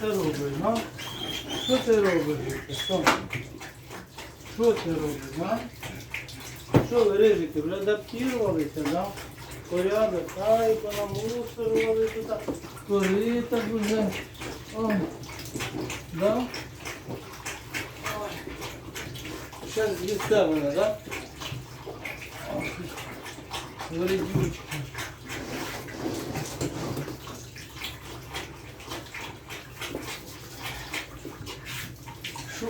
це робиш, га? Що ти робиш, Що? Що ти робиш, га? Що ви, рижики, вже адаптувалися, да? Порядок, ай, понамусорували тут, корита вже. Ой. Да? Ой. Ще з'їсте мене, да? Вредючки. Що?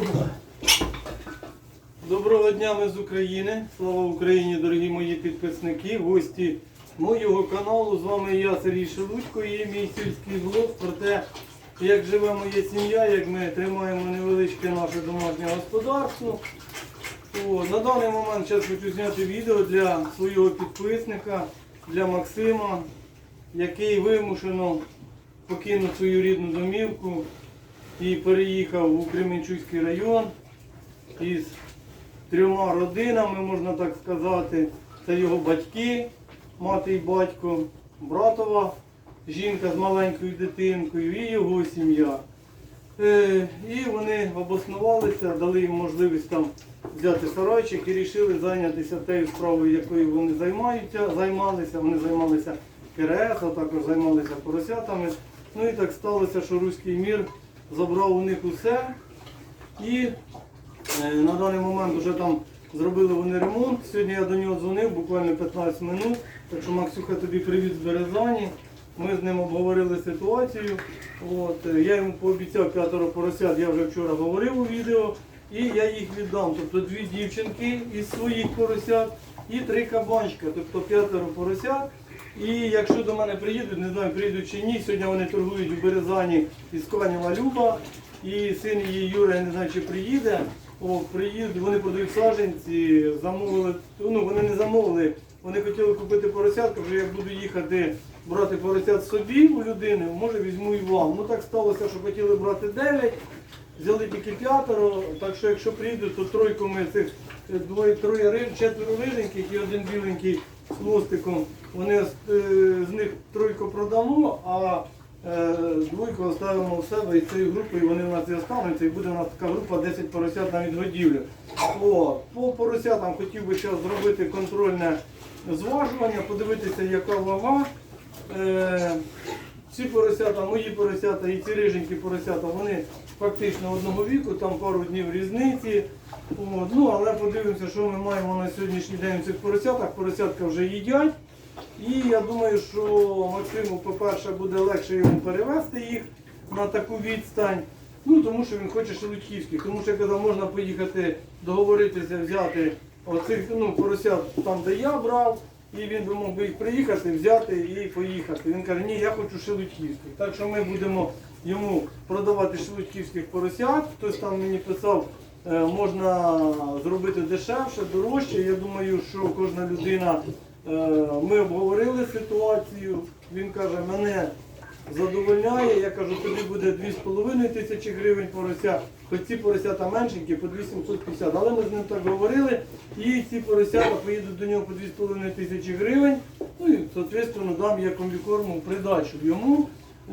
Доброго дня ми з України. Слава Україні, дорогі мої підписники, гості моєго каналу. З вами я, Сергій Шелудько, і мій сільський блог про те, як живе моя сім'я, як ми тримаємо невеличке наше домашнє господарство. О, на даний момент зараз хочу зняти відео для свого підписника, для Максима, який вимушено покинув свою рідну домівку і переїхав у Кременчуцький район із трьома родинами, можна так сказати. Це його батьки, мати і батько, братова жінка з маленькою дитинкою і його сім'я. Е, І вони обоснувалися, дали їм можливість там взяти сарайчик і вирішили зайнятися тією справою, якою вони займаються, займалися. Вони займалися КРС, а також займалися поросятами. Ну і так сталося, що руський мір забрав у них усе. І на даний момент вже там зробили вони ремонт. Сьогодні я до нього дзвонив, буквально 15 минут. Так що Максюха тобі привіт з Березані. Ми з ним обговорили ситуацію. От, е, я йому пообіцяв п'ятеро поросят, я вже вчора говорив у відео. І я їх віддам. Тобто дві дівчинки із своїх поросят і три кабанчика, тобто п'ятеро поросят. І якщо до мене приїдуть, не знаю, приїдуть чи ні, сьогодні вони торгують у Березані із Канєва Люба. І син її Юра, я не знаю, чи приїде. О, приїдуть, вони продають саджанці, замовили, ну вони не замовили, вони хотіли купити поросятку, вже як буду їхати брати поросят собі у людини, може візьму і вам. Ну так сталося, що хотіли брати 9, взяли тільки п'ятеро, так що якщо приїдуть, то тройку ми цих е, двоє, троє риб, четверо риженьких і один біленький з хвостиком. Вони е, з них тройку продамо, а двойку оставимо в себе і цією групою вони в нас і остануться, і буде у нас така група 10 поросят на відгодівлю. О, по поросятам хотів би зараз зробити контрольне зважування, подивитися, яка вага. Е, ці поросята, мої поросята і ці риженькі поросята, вони фактично одного віку, там пару днів різниці. От, ну, але подивимося, що ми маємо на сьогоднішній день в цих поросятах. Поросятка вже їдять. І я думаю, що Максиму, по-перше, буде легше йому перевезти їх на таку відстань. Ну, тому що він хоче шелудьківських. Тому що я казав, можна поїхати договоритися, взяти оцих ну, поросят там, де я брав. І він би мог би їх приїхати, взяти і поїхати. Він каже, ні, я хочу шелудьківських. Так що ми будемо йому продавати шелудьківських поросят. Хтось там мені писав, е, можна зробити дешевше, дорожче. Я думаю, що кожна людина, ми обговорили ситуацію. Він каже, мене задовольняє. Я кажу, тобі буде 2,5 тисячі гривень порося, хоч ці поросята меншенькі по 2750. Але ми з ним так говорили, і ці поросята поїдуть до нього по 2,5 тисячі гривень. Ну і, соответственно, дам я комбікорму придачу йому.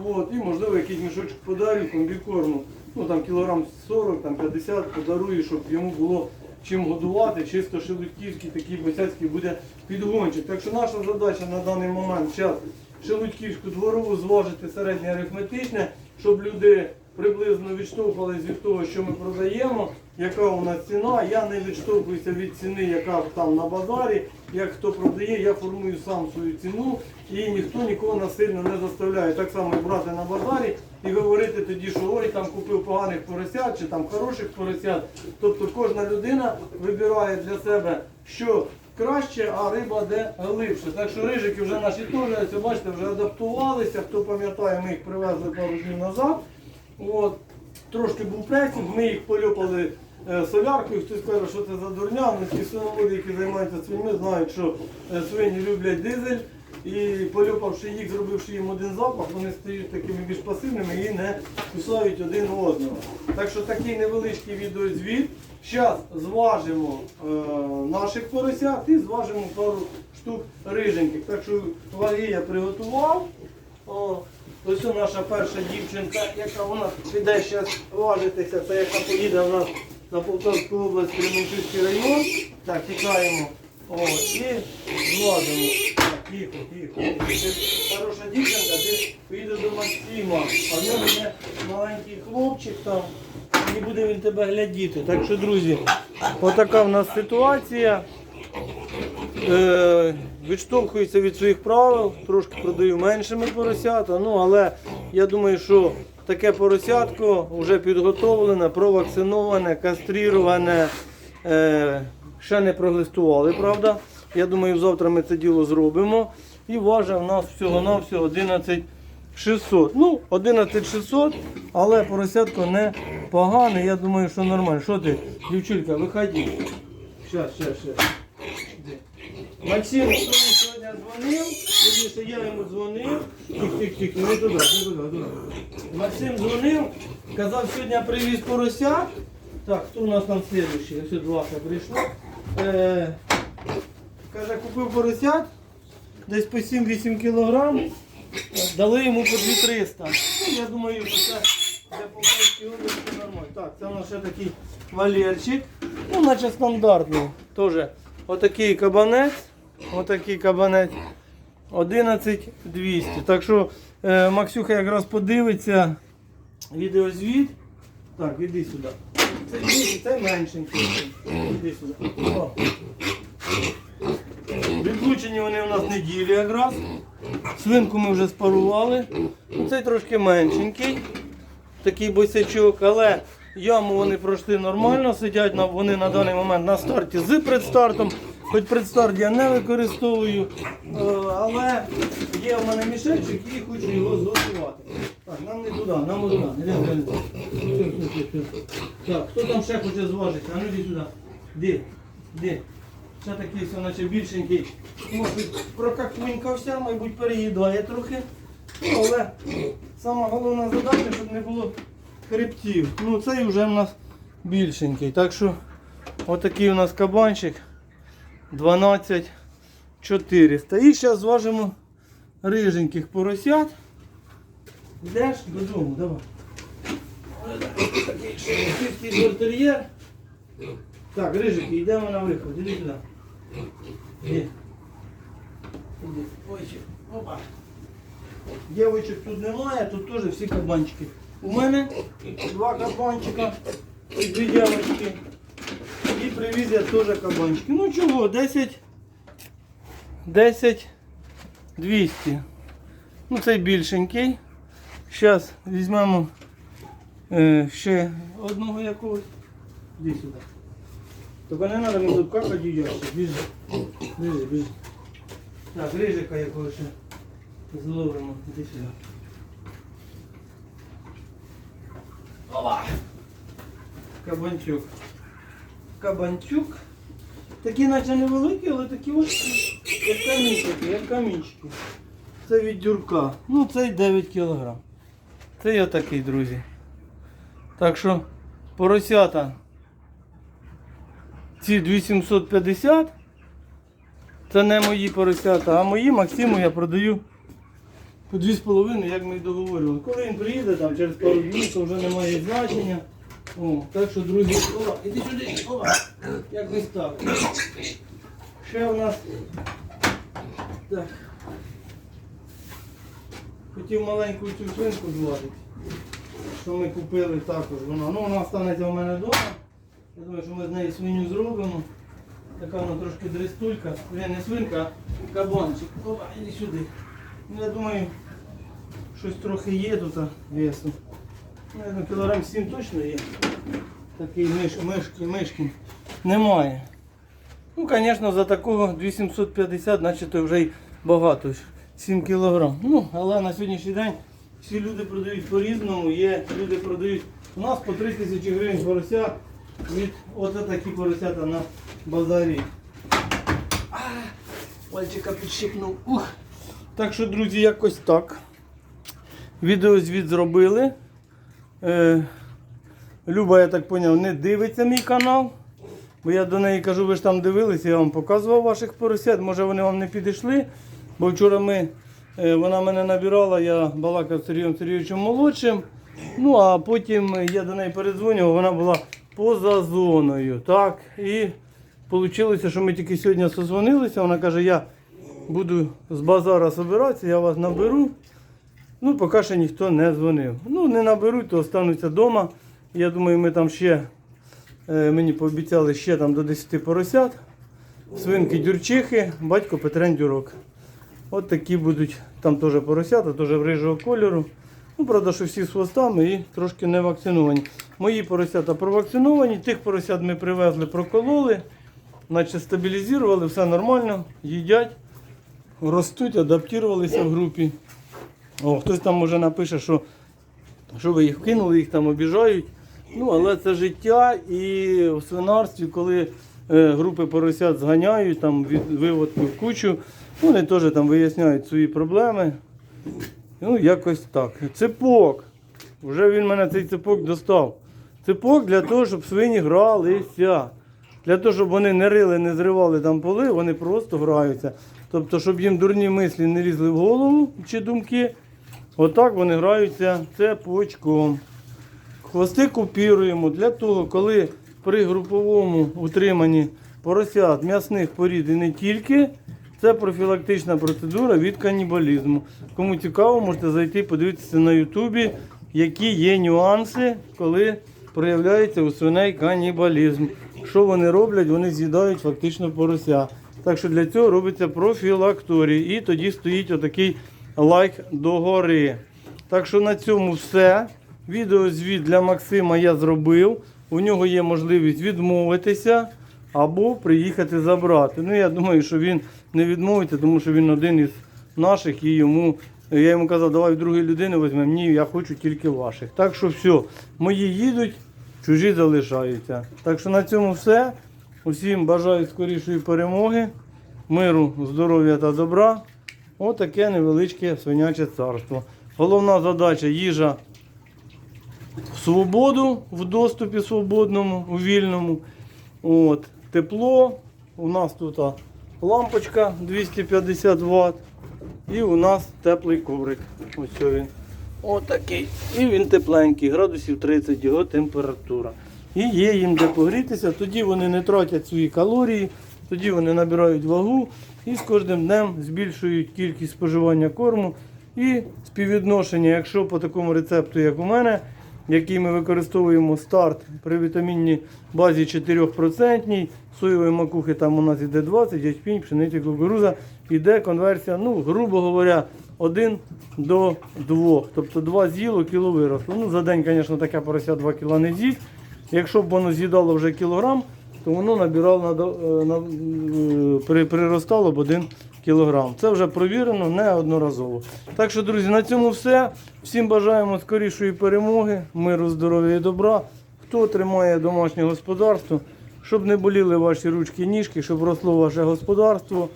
От, і можливо якийсь мішочок подарю комбікорму. Ну там кілограм 40, там 50 подарую, щоб йому було чим годувати. Чисто шелудьківський такий босяцький буде підгончик. Так що наша задача на даний момент зараз Шелудьківську дворову зважити середнє арифметичне, щоб люди приблизно відштовхувалися від того, що ми продаємо, яка у нас ціна. Я не відштовхуюся від ціни, яка там на базарі. Як хто продає, я формую сам свою ціну і ніхто нікого насильно не заставляє. Так само брати на базарі і говорити тоді, що ой, там купив поганих поросят чи там хороших поросят. Тобто кожна людина вибирає для себе, що краще, а риба де глибше. Так що рижики вже наші теж, бачите, вже адаптувалися. Хто пам'ятає, ми їх привезли пару днів назад. От. Трошки був пресінг, ми їх польопали соляркою. Хтось каже, що це за дурня. Ну, ті свиноводи, які займаються свиньми, знають, що е, свині люблять дизель. І полюпавши їх, зробивши їм один запах, вони стають такими більш пасивними і не кусають один одного. Так що такий невеличкий відеозвіт. Зараз зважимо е, наших поросят і зважимо пару штук риженьких. Так що ваги приготував. О, Ось наша перша дівчинка, яка нас піде зараз важитися, це яка поїде у нас на Полтавську область, Кременчуцький район. Так, тікаємо. О, і зладимо. Тихо, тихо. Ти хороша дівчинка, ти поїде до Максима, а в нього є маленький хлопчик там, і буде він тебе глядіти. Так що, друзі, отака в нас ситуація. Е, відштовхуюся від своїх правил, трошки продаю меншими поросята. Ну, але я думаю, що таке поросятко вже підготовлене, провакциноване, кастріроване, е, ще не проглистували, правда? Я думаю, завтра ми це діло зробимо. І важить в нас всього-навсього 11 600. Ну, 11 600, але поросятко не погане. Я думаю, що нормально. Що ти, дівчулька, виходи. Щас, щас, щас. Максим сьогодні дзвонив, вірніше, я йому дзвонив. Тих, не туди, не туди, туди. Максим дзвонив, казав, сьогодні привіз поросят. Так, хто у нас там слідуючий? Ось два прийшло. Е, каже, купив поросят, десь по 7-8 кілограм. Дали йому по 2300. Ну, я думаю, що це для Полтавської нормально. Так, це у нас ще такий валерчик. Ну, наче стандартний. Теж отакий кабанець. Отакий кабанець. 11200. Так що е, Максюха якраз подивиться відеозвіт. Так, іди сюди. Це це меншенький. Іди сюди. Відлучені вони у нас неділі якраз. Свинку ми вже спарували. Цей трошки меншенький, такий босячок, але яму вони пройшли нормально, сидять на, вони на даний момент на старті з предстартом. Хоч предстарт я не використовую, е, але є в мене мішечок і хочу його зготувати. Так, нам не туди, нам туди. Так, хто там ще хоче зважити? А ну йди сюди. Де? Де? Ще такий все, наче більшенький. Може, прокакунькався, мабуть, переїдає трохи. Ну, але сама головна задача, щоб не було хребтів. Ну, цей вже в нас більшенький. Так що отакий у нас кабанчик 12 400. І зараз зважимо риженьких поросят. Йдеш додому, давай. Такий бортер'єр. Так, рижики, йдемо на виход. Іди сюди. Іди. Іди. Ой. Опа. Дівочок тут немає, тут теж всі кабанчики. У мене два кабанчика і дві дівочки. І привіз я теж кабанчики. Ну чого, 10, 10, 200. Ну цей більшенький. Зараз візьмемо е, ще одного якогось. Іди сюди. Только не надо мені тут какать їдяться. Біжи. Біжи, біжи. Так, рижика якого ще зловимо. Іди сюди. Опа! Кабанчук. Кабанчук. Такі наче невеликі, але такі ось як камінчики, як камінчики. Це від дюрка. Ну, цей 9 кг. Це я такий, друзі. Так що поросята ці 2750 це не мої поросята, а мої Максиму я продаю по 2,5, як ми і договорювали. Коли він приїде там через пару днів, то вже немає значення. О, так що, друзі, о, іди сюди, о, як ми став. Ще у нас. Так. Хотів маленьку цю свинку зважити, що ми купили також. Вона, ну, вона станеться у мене вдома. Я думаю, що ми з неї свиню зробимо. Така вона трошки дрестулька. Не свинка, а кабанчик. Опа, іди сюди. Ну, я думаю, щось трохи є тут весу. Ну, кілограм 7 точно є. Такий миш, мишки, мишки. Немає. Ну, звісно, за такого 2750, значить вже й багато. 7 кілограм. Ну, але на сьогоднішній день всі люди продають по-різному. Є люди продають у нас по 3 тисячі гривень порося від от такі поросята на базарі. Пальчика підщипнув. Ух. Так що, друзі, якось так. Відеозвіт зробили. Е, Люба, я так зрозумів, не дивиться мій канал. Бо я до неї кажу, ви ж там дивилися, я вам показував ваших поросят. Може вони вам не підійшли. Бо вчора ми Е, Вона мене набирала, я балакав з Сергієм Сергійовичем молодшим. Ну а потім я до неї передзвонював, вона була поза зоною. Так, і вийшло, що ми тільки сьогодні созвонилися. Вона каже, я буду з базара збиратися, я вас наберу. Ну, поки ще ніхто не дзвонив. Ну, не наберуть, то остануться вдома. Я думаю, ми там ще, е, мені пообіцяли ще там до 10 поросят. Свинки дюрчихи, батько Петрен Дюрок. От такі будуть там теж поросята, теж рижого кольору. Ну, правда, що всі з хвостами і трошки не вакциновані. Мої поросята провакциновані, тих поросят ми привезли, прокололи, наче стабілізували, все нормально, їдять, ростуть, адаптувалися в групі. О, хтось там може напише, що, що ви їх кинули, їх там обіжають. Ну, але це життя і в свинарстві, коли е, групи поросят зганяють, там від виводку в кучу, вони теж там виясняють свої проблеми. Ну, якось так. Ципок. Вже він мене цей ципок достав. Ципок для того, щоб свині гралися. Для того, щоб вони не рили, не зривали там поли, вони просто граються. Тобто, щоб їм дурні мислі не лізли в голову чи думки, отак вони граються цепочком. Хвости купіруємо для того, коли при груповому утриманні поросят м'ясних порід і не тільки, це профілактична процедура від канібалізму. Кому цікаво, можете зайти подивитися на Ютубі, які є нюанси, коли проявляється у свиней канібалізм. Що вони роблять? Вони з'їдають фактично порося. Так що для цього робиться профілакторій. І тоді стоїть отакий лайк догори. Так що на цьому все. Відеозвіт для Максима я зробив. У нього є можливість відмовитися або приїхати забрати. Ну, я думаю, що він не відмовиться, тому що він один із наших і йому. Я йому казав, давай в другої людини візьмемо. Ні, я хочу тільки ваших. Так що все, мої їдуть, чужі залишаються. Так що на цьому все. Усім бажаю скорішої перемоги, миру, здоров'я та добра. Отаке невеличке свиняче царство. Головна задача їжа в свободу, в доступі свободному, у вільному. От, тепло. У нас тут лампочка 250 Вт. І у нас теплий коврик. Ось він. Отакий. І він тепленький, градусів 30 його температура. І є їм де погрітися, тоді вони не тратять свої калорії, тоді вони набирають вагу і з кожним днем збільшують кількість споживання корму. І співвідношення, якщо по такому рецепту, як у мене, який ми використовуємо старт при вітамінній базі 4%, соєвої макухи там у нас іде 20, ячпінь, пшениці, кукуруза, іде конверсія, ну, грубо говоря, 1 до 2. Тобто 2 з'їло, кіло виросло. Ну, за день, звісно, таке порося 2 кіла не з'їсть. Якщо б воно з'їдало вже кілограм, то воно набирало на, е, приростало б 1 кілограм. Це вже провірено неодноразово. Так що, друзі, на цьому все. Всім бажаємо скорішої перемоги, миру, здоров'я і добра. Хто тримає домашнє господарство, щоб не боліли ваші ручки, і ніжки, щоб росло ваше господарство.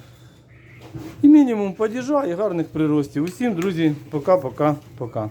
І мінімум падіжа і гарних приростів. Усім, друзі, пока-пока-пока.